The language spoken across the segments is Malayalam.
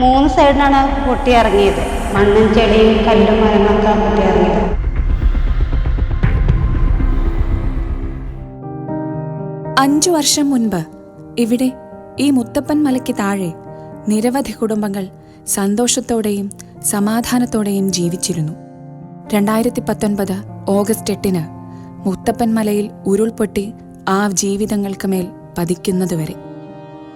മൂന്ന് സൈഡിനാണ് പൊട്ടിയിറങ്ങിയത്. മണ്ണും ചെളിയും കല്ലും മരങ്ങളൊക്കെ പൊട്ടി ഇറങ്ങിയത് അഞ്ചു വർഷം മുൻപ് ഇവിടെ ഈ മുത്തപ്പൻ മലയ്ക്ക് താഴെ നിരവധി കുടുംബങ്ങൾ സന്തോഷത്തോടെയും സമാധാനത്തോടെയും ജീവിച്ചിരുന്നു. രണ്ടായിരത്തി പത്തൊൻപത് ഓഗസ്റ്റ് എട്ടിന് മുത്തപ്പൻ മലയിൽ ഉരുൾപൊട്ടി ആ ജീവിതങ്ങൾക്ക് മേൽ പതിക്കുന്നതുവരെ.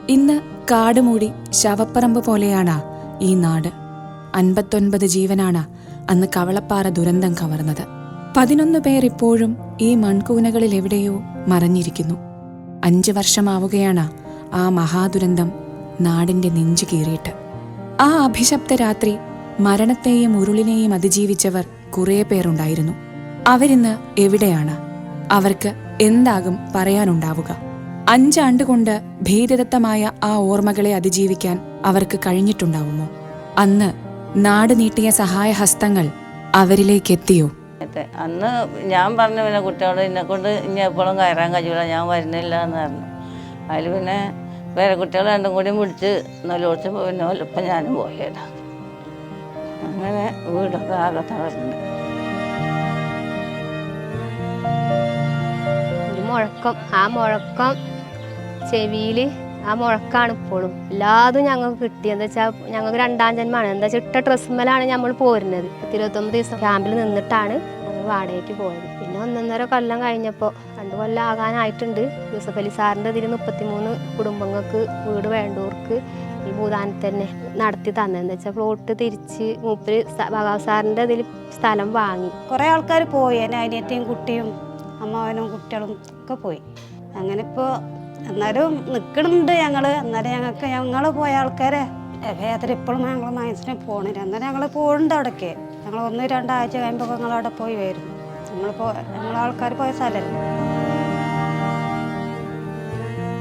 ഇന്ന് കാടുമൂടി ശവപ്പറമ്പ് പോലെയാണ് ഈ നാട്. അൻപത്തൊൻപത് ജീവനാണ് അന്ന് കവളപ്പാറ ദുരന്തം കവർന്നത്. പതിനൊന്ന് പേർ ഇപ്പോഴും ഈ മൺകൂനകളിൽ എവിടെയോ മറഞ്ഞിരിക്കുന്നു. അഞ്ചു വർഷമാവുകയാണ് ആ മഹാദുരന്തം നാടിന്റെ നെഞ്ചു കീറിയിട്ട്. ആ അഭിശപ്ത രാത്രി മരണത്തെയും ഉരുളിനെയും അതിജീവിച്ചവർ കുറേ പേരുണ്ടായിരുന്നു അവരിന്ന് എവിടെയാണ്? അവർക്ക് എന്താകും പറയാനുണ്ടാവുക? അഞ്ചാണ്ട് കൊണ്ട് ഭീതിദത്തമായ ആ ഓർമ്മകളെ അതിജീവിക്കാൻ അവർക്ക് കഴിഞ്ഞിട്ടുണ്ടാവുമോ? അന്ന് നാട് നീട്ടിയ സഹായഹസ്തങ്ങൾ അവരിലേക്ക് എത്തിയോ അന്ന് ഞാൻ പറഞ്ഞു പിന്നെ കുട്ടികളോട് എന്നെ കൊണ്ട് ഇനി എപ്പോഴും കയറാൻ കഴിയൂല ഞാൻ വരുന്നില്ല എന്ന് പറഞ്ഞു. അതിൽ പിന്നെ വേറെ കുട്ടികൾ രണ്ടും കൂടി പിടിച്ച് നല്ലോടിച്ചപ്പോൾ പിന്നെ ഒപ്പം ഞാനും പോയേടാ അങ്ങനെ വീടൊക്കെ ആകെ തകർന്നു. മുഴക്കം. ആ മുഴക്കം ചെവിയിൽ ആ മുഴക്കാണ് ഇപ്പോഴും. എല്ലാതും ഞങ്ങൾക്ക് കിട്ടി എന്താ വെച്ചാൽ ഞങ്ങൾക്ക് രണ്ടാം ജന്മമാണ്. എന്താ വെച്ചാൽ ഇട്ട ഡ്രസ്സുമ്മലാണ് നമ്മൾ പോരുന്നത്. പത്തിരുപത്തൊമ്പത് ദിവസം ക്യാമ്പിൽ നിന്നിട്ടാണ് ഞങ്ങൾ വാടകയ്ക്ക് പോയത്. പിന്നെ ഒന്നൊന്നര കൊല്ലം കഴിഞ്ഞപ്പോൾ രണ്ട് കൊല്ലം ആകാനായിട്ടുണ്ട്. യൂസഫ് അലി സാറിന്റെ ഇതിൽ മുപ്പത്തിമൂന്ന് കുടുംബങ്ങൾക്ക് വീട് വേണ്ടവർക്ക് ഈ ഭൂദാനത്ത് തന്നെ നടത്തി തന്നെ എന്താ വെച്ചാൽ പ്ലോട്ട് തിരിച്ച് മൂപ്പര് ഭഗവത് സാറിന്റെ ഇതിൽ സ്ഥലം വാങ്ങി. കുറേ ആൾക്കാർ പോയി. എന്റെ അനിയത്തിയും കുട്ടിയും അമ്മാവനും കുട്ടികളും ഒക്കെ പോയി. അങ്ങനെ ഇപ്പോൾ എന്നാലും നിൽക്കണുണ്ട് ഞങ്ങൾ എന്നാലും ഞങ്ങൾക്ക് ഞങ്ങൾ പോയ ആൾക്കാരെ വേദന ഇപ്പോഴും ഞങ്ങൾ മനസ്സിനെ പോകണില്ല എന്നാലും ഞങ്ങൾ പോകുന്നുണ്ട് അവിടേക്ക്. ഞങ്ങൾ ഒന്ന് രണ്ടാഴ്ച കഴിയുമ്പോൾ ഞങ്ങൾ അവിടെ പോയി വരും. പോ ഞങ്ങൾ ആൾക്കാർ പോയ സ്ഥലമല്ലേ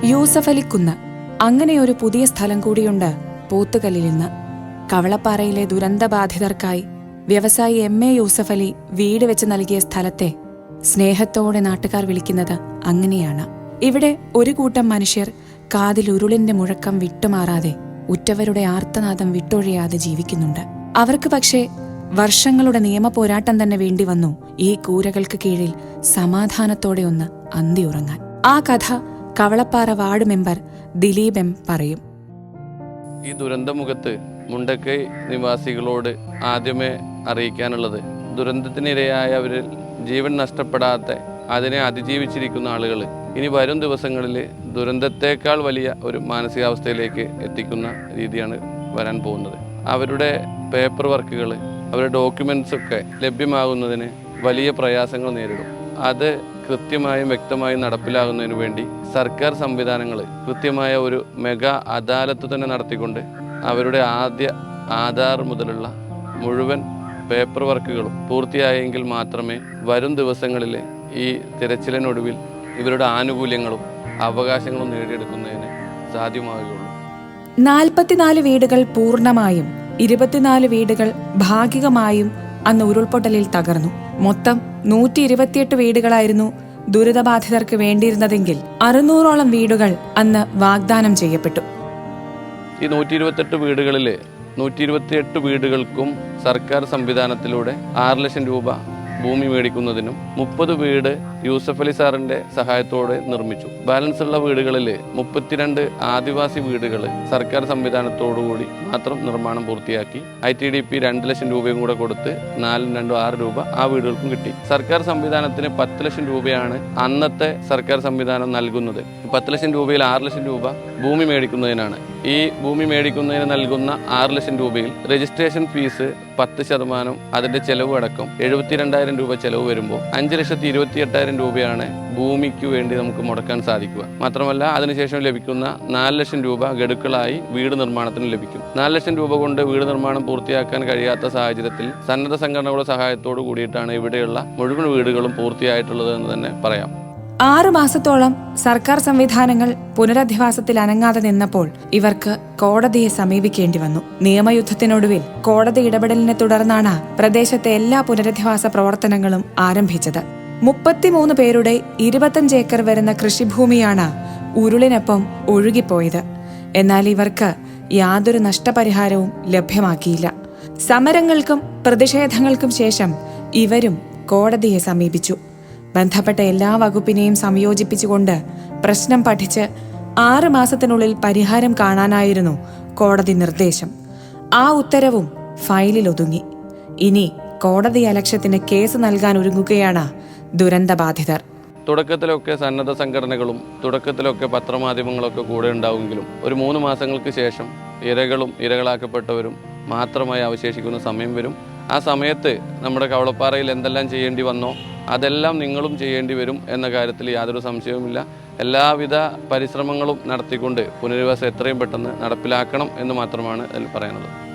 യൂസഫ് അലിക്കുന്ന് അങ്ങനെ ഒരു പുതിയ സ്ഥലം കൂടിയുണ്ട് പോത്തുകല്ലിൽ നിന്ന്. കവളപ്പാറയിലെ ദുരന്തബാധിതർക്കായി വ്യവസായി എം എ യൂസഫ് അലി വീട് വെച്ച് നൽകിയ സ്ഥലത്തെ സ്നേഹത്തോടെ നാട്ടുകാർ വിളിക്കുന്നത് അങ്ങനെയാണ്. ഇവിടെ ഒരു കൂട്ടം മനുഷ്യർ കാതിൽ ഉരുളിന്റെ മുഴക്കം വിട്ടുമാറാതെ ഉറ്റവരുടെ ആർത്തനാദം വിട്ടൊഴിയാതെ ജീവിക്കുന്നുണ്ട്. അവർക്ക് പക്ഷേ വർഷങ്ങളുടെ നിയമ പോരാട്ടം തന്നെ വേണ്ടി വന്നു ഈ കൂരകൾക്ക് കീഴിൽ സമാധാനത്തോടെ ഒന്ന് അന്തിയുറങ്ങാൻ ആ കഥ Kavalappara ward member Dileep M പറയും. ഈ ദുരന്തമുഖത്ത് മുണ്ടക്കൈ നിവാസികളോട് ആദ്യമേ അറിയിക്കാനുള്ളത് ദുരന്തത്തിനിരയായവരിൽ ജീവൻ നഷ്ടപ്പെടാത്ത അതിനെ അതിജീവിച്ചിരിക്കുന്ന ആളുകൾ ഇനി വരും ദിവസങ്ങളിൽ ദുരന്തത്തേക്കാൾ വലിയ ഒരു മാനസികാവസ്ഥയിലേക്ക് എത്തിക്കുന്ന രീതിയാണ് വരാൻ പോകുന്നത്. അവരുടെ പേപ്പർ വർക്കുകൾ അവരുടെ ഡോക്യുമെൻസ് ഒക്കെ ലഭ്യമാകുന്നതിന് വലിയ പ്രയാസങ്ങൾ നേരിടും. അത് കൃത്യമായും വ്യക്തമായും നടപ്പിലാകുന്നതിന് വേണ്ടി സർക്കാർ സംവിധാനങ്ങൾ കൃത്യമായ ഒരു മെഗാ അദാലത്ത് തന്നെ നടത്തിക്കൊണ്ട് അവരുടെ ആദ്യ ആധാർ മുതലുള്ള മുഴുവൻ പേപ്പർ വർക്കുകളും പൂർത്തിയായെങ്കിൽ മാത്രമേ വരും ദിവസങ്ങളിൽ ഈ തിരച്ചിലിനൊടുവിൽ ഇവരുടെ ആനുകൂല്യങ്ങളും അവകാശങ്ങളും നേടിയെടുക്കുന്നതിന് സാധ്യമാകുകയുള്ളൂ. നാൽപ്പത്തിനാല് വീടുകൾ പൂർണമായും ഇരുപത്തിനാല് വീടുകൾ ഭാഗികമായും അന്ന് ഉരുൾപൊട്ടലിൽ തകർന്നു. മൊത്തം നൂറ്റി ഇരുപത്തിയെട്ട് വീടുകളായിരുന്നു ദുരിതബാധിതർക്ക് വേണ്ടിയിരുന്നതെങ്കിൽ അറുന്നൂറോളം വീടുകൾ അന്ന് വാഗ്ദാനം ചെയ്യപ്പെട്ടു. ഈ നൂറ്റി ഇരുപത്തെട്ട് വീടുകളിൽ നൂറ്റി ഇരുപത്തിയെട്ട് വീടുകൾക്കും സർക്കാർ സംവിധാനത്തിലൂടെ ആറ് ലക്ഷം രൂപ ഭൂമി മേടിക്കുന്നതിനും മുപ്പത് വീട് യൂസഫ് അലി സാറിന്റെ സഹായത്തോടെ നിർമ്മിച്ചു. ബാലൻസ് ഉള്ള വീടുകളിൽ മുപ്പത്തിരണ്ട് ആദിവാസി വീടുകൾ സർക്കാർ സംവിധാനത്തോടുകൂടി മാത്രം നിർമ്മാണം പൂർത്തിയാക്കി. ഐ ടി ഡി പി രണ്ട് ലക്ഷം രൂപയും കൂടെ കൊടുത്ത് നാലും രണ്ടും ആറ് രൂപ ആ വീടുകൾക്കും കിട്ടി. സർക്കാർ സംവിധാനത്തിന് പത്ത് ലക്ഷം രൂപയാണ് അന്നത്തെ സർക്കാർ സംവിധാനം നൽകുന്നത്. പത്ത് ലക്ഷം രൂപയിൽ ആറ് ലക്ഷം രൂപ ഭൂമി മേടിക്കുന്നതിനാണ്. ഈ ഭൂമി മേടിക്കുന്നതിന് നൽകുന്ന ആറ് ലക്ഷം രൂപയിൽ രജിസ്ട്രേഷൻ ഫീസ് പത്ത് ശതമാനം അതിന്റെ ചെലവ് അടക്കം എഴുപത്തിരണ്ടായിരം രൂപ ചെലവ് വരുമ്പോൾ അഞ്ച് ലക്ഷത്തി ഇരുപത്തി എട്ടായിരം രൂപയാണ് ഭൂമിക്ക് വേണ്ടി നമുക്ക് മുടക്കാൻ സാധിക്കുക. മാത്രമല്ല അതിനുശേഷം ലഭിക്കുന്ന നാല് ലക്ഷം രൂപ ഗഡുക്കളായി വീട് നിർമ്മാണത്തിന് ലഭിക്കും. നാല് ലക്ഷം രൂപ കൊണ്ട് വീട് നിർമ്മാണം പൂർത്തിയാക്കാൻ കഴിയാത്ത സാഹചര്യത്തിൽ സന്നദ്ധ സംഘടനകളുടെ സഹായത്തോടു കൂടിയിട്ടാണ് ഇവിടെയുള്ള മുഴുവൻ വീടുകളും പൂർത്തിയായിട്ടുള്ളത് എന്ന് തന്നെ പറയാം. ആറു മാസത്തോളം സർക്കാർ സംവിധാനങ്ങൾ പുനരധിവാസത്തിൽ അനങ്ങാതെ നിന്നപ്പോൾ ഇവർക്ക് കോടതിയെ സമീപിക്കേണ്ടി വന്നു. നിയമയുദ്ധത്തിനൊടുവിൽ കോടതി ഇടപെടലിനെ തുടർന്നാണ് പ്രദേശത്തെ എല്ലാ പുനരധിവാസ പ്രവർത്തനങ്ങളും ആരംഭിച്ചത്. മുപ്പത്തിമൂന്ന് പേരുടെ ഇരുപത്തഞ്ച് ഏക്കർ വരുന്ന കൃഷിഭൂമിയാണ് ഉരുളിനൊപ്പം ഒഴുകിപ്പോയത്. എന്നാൽ ഇവർക്ക് യാതൊരു നഷ്ടപരിഹാരവും ലഭ്യമാക്കിയില്ല. സമരങ്ങൾക്കും പ്രതിഷേധങ്ങൾക്കും ശേഷം ഇവരും കോടതിയെ സമീപിച്ചു. ബന്ധപ്പെട്ട എല്ലാ വകുപ്പിനെയും സംയോജിപ്പിച്ചുകൊണ്ട് പ്രശ്നം പഠിച്ച് ആറ് മാസത്തിനുള്ളിൽ പരിഹാരം കാണാനായിരുന്നു കോടതി നിർദ്ദേശം. ആ ഉത്തരവും ഫയലിൽ ഒതുങ്ങി. ഇനി കോടതി അലക്ഷ്യത്തിന് കേസ് നൽകാൻ ഒരുങ്ങുകയാണ് ദുരന്തബാധിതർ തുടക്കത്തിലൊക്കെ സന്നദ്ധ സംഘടനകളും തുടക്കത്തിലൊക്കെ പത്രമാധ്യമങ്ങളൊക്കെ കൂടെ ഉണ്ടാവുമെങ്കിലും ഒരു മൂന്ന് മാസങ്ങൾക്ക് ശേഷം ഇരകളും ഇരകളാക്കപ്പെട്ടവരും മാത്രമായി അവശേഷിക്കുന്ന സമയം വരും. ആ സമയത്ത് നമ്മുടെ കവളപ്പാറയിൽ എന്തെല്ലാം ചെയ്യേണ്ടി വന്നോ അതെല്ലാം നിങ്ങളും ചെയ്യേണ്ടി വരും എന്ന കാര്യത്തിൽ യാതൊരു സംശയവുമില്ല. എല്ലാവിധ പരിശ്രമങ്ങളും നടത്തിക്കൊണ്ട് പുനരധിവാസം എത്രയും പെട്ടെന്ന് നടപ്പിലാക്കണം എന്ന് മാത്രമാണ് അതിൽ പറയാനുള്ളത്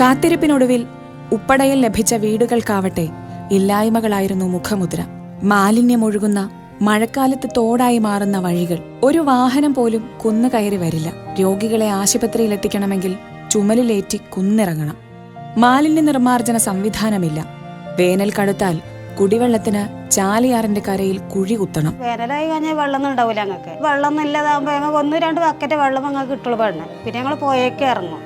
കാത്തിരിപ്പിനൊടുവിൽ ഉപ്പടയിൽ ലഭിച്ച വീടുകൾക്കാവട്ടെ ഇല്ലായ്മകളായിരുന്നു മുഖമുദ്ര. മാലിന്യമൊഴുകുന്ന മഴക്കാലത്ത് തോടായി മാറുന്ന വഴികൾ. ഒരു വാഹനം പോലും കുന്നു കയറി വരില്ല. രോഗികളെ ആശുപത്രിയിൽ എത്തിക്കണമെങ്കിൽ ചുമലിലേറ്റി കുന്നിറങ്ങണം. മാലിന്യ നിർമ്മാർജന സംവിധാനമില്ല. വേനൽ കടുത്താൽ കുടിവെള്ളത്തിന് ചാലിയാറിന്റെ കരയിൽ കുഴി കുത്തണം. വേനലായി കഴിഞ്ഞാൽ വെള്ളമൊന്നും ഉണ്ടാവില്ല ഞങ്ങൾക്ക് വെള്ളമൊന്നും ഇല്ലാതാകുമ്പോൾ ഞങ്ങൾക്ക് ഒന്ന് രണ്ട് ബക്കറ്റ് വെള്ളം ഞങ്ങൾക്ക് കിട്ടുള്ളൂ പെണ്ണ്. പിന്നെ ഞങ്ങൾ പോയേക്ക് ഇറങ്ങും.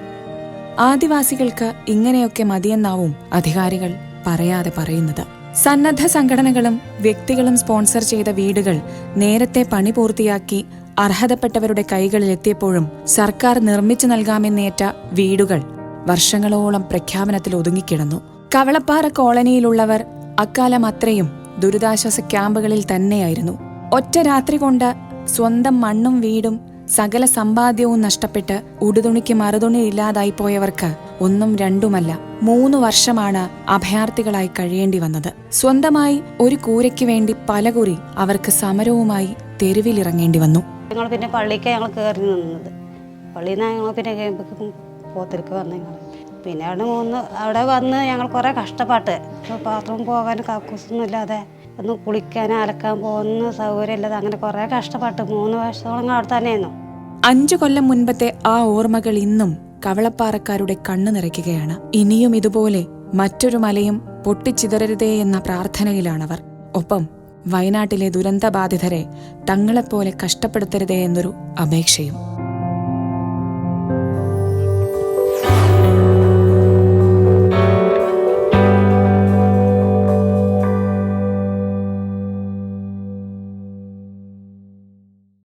ആദിവാസികൾക്ക് ഇങ്ങനെയൊക്കെ മതിയെന്നാവും അധികാരികൾ പറയാതെ പറയുന്നത്. സന്നദ്ധ സംഘടനകളും വ്യക്തികളും സ്പോൺസർ ചെയ്ത വീടുകൾ നേരത്തെ പണി പൂർത്തിയാക്കി അർഹതപ്പെട്ടവരുടെ കൈകളിലെത്തിയപ്പോഴും സർക്കാർ നിർമ്മിച്ചു നൽകാമെന്നേറ്റ വീടുകൾ വർഷങ്ങളോളം പ്രഖ്യാപനത്തിൽ ഒതുങ്ങിക്കിടന്നു. കവളപ്പാറ കോളനിയിലുള്ളവർ അക്കാലം അത്രയും ദുരിതാശ്വാസ ക്യാമ്പുകളിൽ തന്നെയായിരുന്നു. ഒറ്റ രാത്രി കൊണ്ട് സ്വന്തം മണ്ണും വീടും സകല സമ്പാദ്യവും നഷ്ടപ്പെട്ട് ഉടുതുണിക്ക് മറുതുണി ഇല്ലാതായി പോയവർക്ക് ഒന്നും രണ്ടുമല്ല മൂന്ന് വർഷമാണ് അഭയാർത്ഥികളായി കഴിയേണ്ടി വന്നത്. സ്വന്തമായി ഒരു കൂരയ്ക്ക് വേണ്ടി പലകുറി അവർക്ക് സമരവുമായി തെരുവിലിറങ്ങേണ്ടി വന്നു. ഞങ്ങൾ പിന്നെ പള്ളിക്ക് ഞങ്ങൾ കയറി നിന്നത്. പള്ളിയിൽ ഞങ്ങൾ പിന്നെ പോത്തിരിക്ക് വന്നു ഞങ്ങൾ പിന്നെ അവിടെ മൂന്ന് അവിടെ വന്ന് ഞങ്ങൾ കുറേ കഷ്ടപ്പെട്ട് ബാത്റൂം പോകാൻ കക്കൂസൊന്നും ഇല്ലാതെ ഒന്ന് കുളിക്കാൻ അലക്കാൻ പോകുന്ന സൗകര്യം ഇല്ലാതെ അങ്ങനെ കുറേ കഷ്ടപ്പെട്ട് മൂന്ന് വർഷത്തോളം അവിടെ തന്നെയായിരുന്നു. അഞ്ചു കൊല്ലം മുൻപത്തെ ആ ഓർമ്മകൾ ഇന്നും കവളപ്പാറക്കാരുടെ കണ്ണു നിറയ്ക്കുകയാണ്. ഇനിയും ഇതുപോലെ മറ്റൊരു മലയും പൊട്ടിച്ചിതറരുതേ എന്ന പ്രാർത്ഥനയിലാണവർ. ഒപ്പം വയനാട്ടിലെ ദുരന്തബാധിതരെ തങ്ങളെപ്പോലെ കഷ്ടപ്പെടുത്തരുതേ എന്നൊരു അപേക്ഷയും.